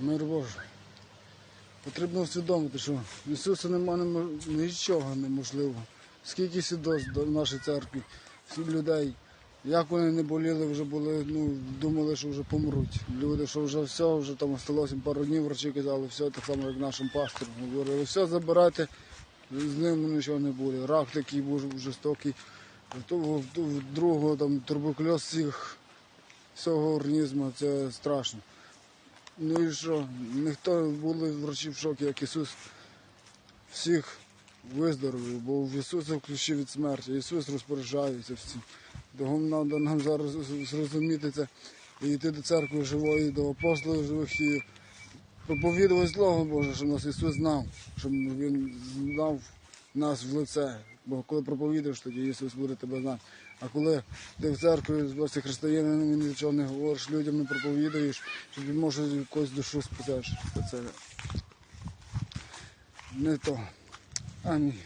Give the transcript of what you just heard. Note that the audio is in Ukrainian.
Мир Божий. Потрібно усвідомити, що в Ісуса немає нічого неможливого. Скільки свідоцтв до нашої церкви, всіх людей, як вони не боліли, вже були, ну, думали, що вже помруть. Люди, що вже все, вже там осталося пару днів, врачі казали, все так само, як нашим пасторам. Говорили, все забирайте, з ним нічого не буде. Рак такий був жорстокий, в другого там туберкульоз всіх, всього організму, це страшно. Ну і що? Ніхто були врачі в шокі, як Ісус всіх виздоровив, бо в Ісуса ключі від смерті. Ісус розпоряджається всім. Тому треба нам зараз зрозуміти це і йти до церкви живої, до апостолів живих і проповідувати Слово Боже, щоб нас Ісус знав, щоб Він знав нас в лице. Бо коли проповідуєш, тоді Ісус буде тебе знати. А коли ти в церкві збався християнином і нічого не говориш, людям не проповідуєш, щоб може якусь душу спитаєш. це не то. Амінь.